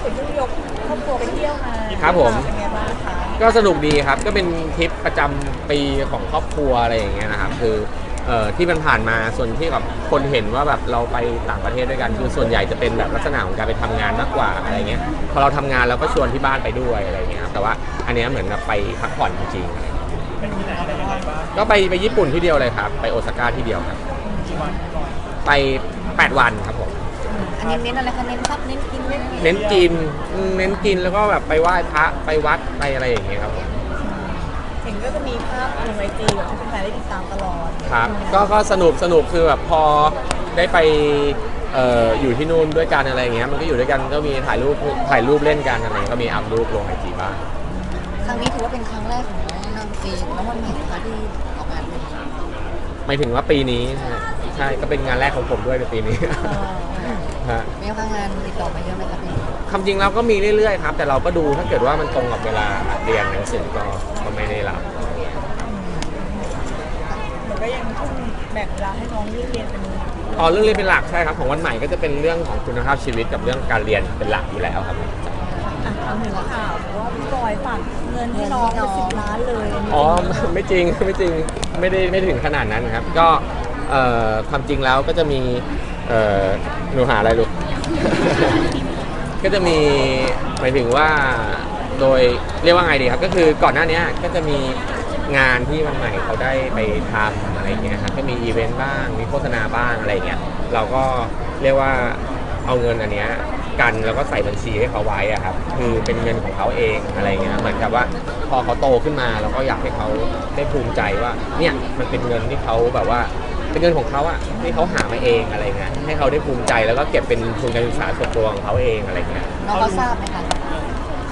สุดเพิ่งยกครอบครัวไปเที่ยวมาครับผม เป็นไงบ้างคะก็สนุกดีครับ ก็เป็นทริปประจำปีของครอบครัวอะไรอย่างเงี้ยนะครับ คือเอ่อที่มันผ่านมาส่วนที่แบบคนเห็นว่าแบบเราไปต่างประเทศด้วยกัน คือส่วนใหญ่จะเป็นแบบลักษณะของการไปทำงานมากกว่าอะไรเงี้ย พอเราทำงานเราก็ชวนที่บ้านไปด้วยอะไรเงี้ยครับแต่ว่าอันเนี้ยเหมือนแบบไปพักผ่อนจริงๆอะไรเงี้ยก็ไปไปญี่ปุ่นที่เดียวเลยครับ ไปโอซาก้าที่เดียวครับ ไป 8 วันครับผม อันนี้เน้นอะไรคะเน้นซับเน้นกินเน้นเน้นกินเน้นกินแล้วก็แบบไปไหว้พระไปวัดไปอะไรอย่างเงี้ยครับผม เห็นก็จะมีภาพลงไอจีแบบให้แฟนๆได้ติดตามตลอดครับก็ก็สนุกสนุกคือแบบพอได้ไปเอ่ออยู่ที่นู่นด้วยกันอะไรอย่างเงี้ยมันก็อยู่ด้วยกันก็มีถ่ายรูปถ่ายรูปเล่นกันอะไรก็มีอัพรูปลงไอจีบ้างครั้งนี้ถือว่าเป็นครั้งแรกของน้องนำจีน้องวันใหม่นะคะที่ออกงานด้วยหมายถึงว่าปีนี้ใช่ ใช่ก็เป็นงานแรกของผมด้วยในปีนี้ ฮะมีครั้งงานติดต่อมาเยอะไหมคะพี่คำจริงเราก็มีเรื่อยๆครับ แต่เราก็ดูถ้าเกิดว่ามันตรงกับเวลาเรียนหนังสือก็ก็ไม่ได้รับมันก็ยังทุ่มแบ่งเวลาให้น้องเรียนเป็น อ๋อเรื่องเรียนเป็นหลักใช่ครับ ของวันใหม่ก็จะเป็นเรื่องของคุณภาพชีวิตกับเรื่องการเรียนเป็นหลักอยู่แล้วครับ อะทำถึงข่าวว่าพี่บอยฝากเงินให้น้องเป็นสิบล้านเลยนนี้อ๋อ ไม่จริง ไม่จริง ไม่ได้ไม่ถึงขนาดนั้นครับ ก็ เอ่อความจริงแล้วก็จะมีเอ่อหนูหาอะไรลูก ก็จะมีหมายถึงว่าโดยเรียกว่าไงดีครับ ก็คือก่อนหน้านี้ก็จะมีงานที่วันใหม่เขาได้ไปทำอะไรเงี้ยครับก็มีอีเวนต์บ้างมีโฆษณาบ้างอะไรเงี้ยเราก็เรียกว่าเอาเงินอันเนี้ยกันแล้วก็ใส่บัญชีให้เขาไว้อะครับคือเป็นเงินของเขาเองอะไรเงี้ยเหมือนกับว่าพอเขาโตขึ้นมาเราก็อยากให้เขาได้ภูมิใจว่าเนี่ยมันเป็นเงินที่เขาแบบว่า เป็นเงินของเขาอะที่เขาหามาเองอะไรเงี้ยให้เขาได้ภูมิใจแล้วก็เก็บเป็นทุนการศึกษาส่วนตัวของเขาเองอะไรเงี้ยน้องเขาทราบไหมคะ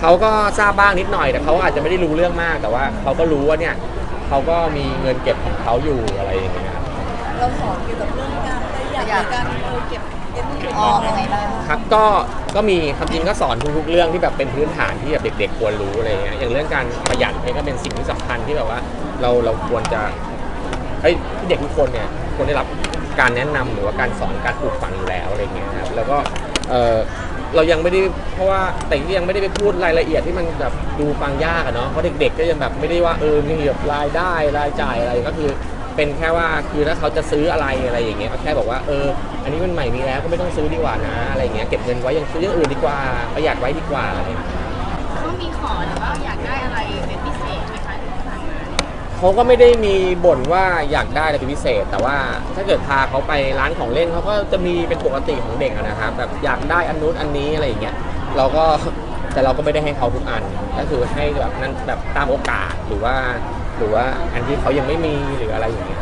เขาก็ทราบบ้างนิดหน่อยแต่เขาอาจจะไม่ได้รู้เรื่องมากแต่ว่าเขาก็รู้ว่าเนี่ยเขาก็มีเงินเก็บของเขาอยู่อะไรอย่างเงี้ยครับเราสอนเกี่ยวกับเรื่องการประหยัดในการเออเก็บเงินเก็บออมยังไงบ้างครับก็ก็มีความจริงก็สอนทุกๆเรื่องที่แบบเป็นพื้นฐานที่แบบเด็ก ๆ ควรรู้อะไรเงี้ยอย่างเรื่องการประหยัดเนี่ยก็เป็นสิ่งที่สำคัญที่แบบว่าเราเราควรจะเอ้ยเด็กทุกคนเนี่ยควรได้รับการแนะนำหรือว่าการสอนการปลูกฝังอยู่แล้วอะไรเงี้ยครับแล้วก็เออเรายังไม่ได้เพราะว่าแต่ยังไม่ได้ไปพูดรายละเอียดที่มันแบบดูฟังยากอะเนาะเพราะเด็กๆก็ยังแบบไม่ได้ว่าเออมีแบบรายได้รายจ่ายอะไรก็คือเป็นแค่ว่าคือถ้าเขาจะซื้ออะไรอะไรอย่างเงี้ยก็แค่บอกว่าเออ อันนี้มันใหม่มีแล้วก็ไม่ต้องซื้อดีกว่านะอะไรเงี้ยเก็บเงินไว้ยังซื้ออย่างอื่นดีกว่าประหยัดไว้ดีกว่าอะไรเงี้ยเขามีขอหรือว่าอยากได้อะไรเป็นพิเศษไหมคะที่ผ่านมา เขาก็ไม่ได้มีบ่นว่าอยากได้อะไรเป็นพิเศษ แต่ว่าถ้าเกิดพาเขาไปร้านของเล่นเขาก็จะมีเป็นปกติของเด็กอะนะครับแบบอยากได้อันนู้นอันนี้อะไรอย่างเงี้ยเราก็แต่เราก็ไม่ได้ให้เขาทุกอันก็คือให้แบบนั้นแบบตามโอกาสหรือว่า หรือว่าอันที่เขายังไม่มีหรืออะไรอย่างเงี้ย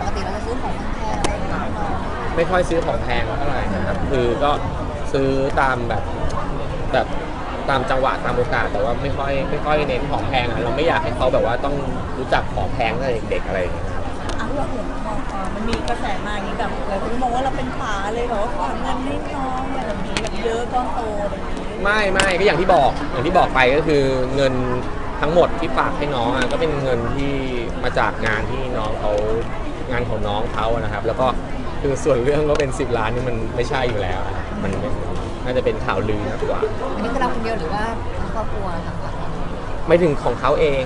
ปกติเราจะซื้อของแพงอะไรอย่างเงี้ยน้องไม่ค่อยซื้อของแพงเท่าไหร่นะครับคือก็ซื้อตามแบบแบบ ตามจังหวะตามโอกาสแต่ว่าไม่ค่อยไม่ค่อยเน้นของแพงอะเราไม่อยากให้เขาแบบว่าต้องรู้จักของแพงตั้งแต่เด็กๆอะไรอย่างเงี้ยครับอะเราเห็นพอเอ่อมันมีกระแสมาอย่างนี้แบบหลายคนมองว่าเราเป็นขาเลยแบบว่าฝากเงินให้น้องแบบนี้แบบเยอะก้อนโตแบบนี้ไม่ไม่ก็อย่างที่บอกอย่างที่บอกไปก็คือเงินทั้งหมดที่ฝากให้น้องอะก็เป็นเงินที่มาจากงานที่น้องเขางานของน้องเขาอะนะครับ แล้วก็คือส่วนเรื่องก็เป็น 10 ล้านนี่มันไม่ใช่อยู่แล้วนะครับมันมั นน่าจะเป็นข่าวลือมากกว่า อันนี้คือเราคนเดียวหรือว่าทั้งครอบครัวทั้งหลังไม่ถึงของเขาเอง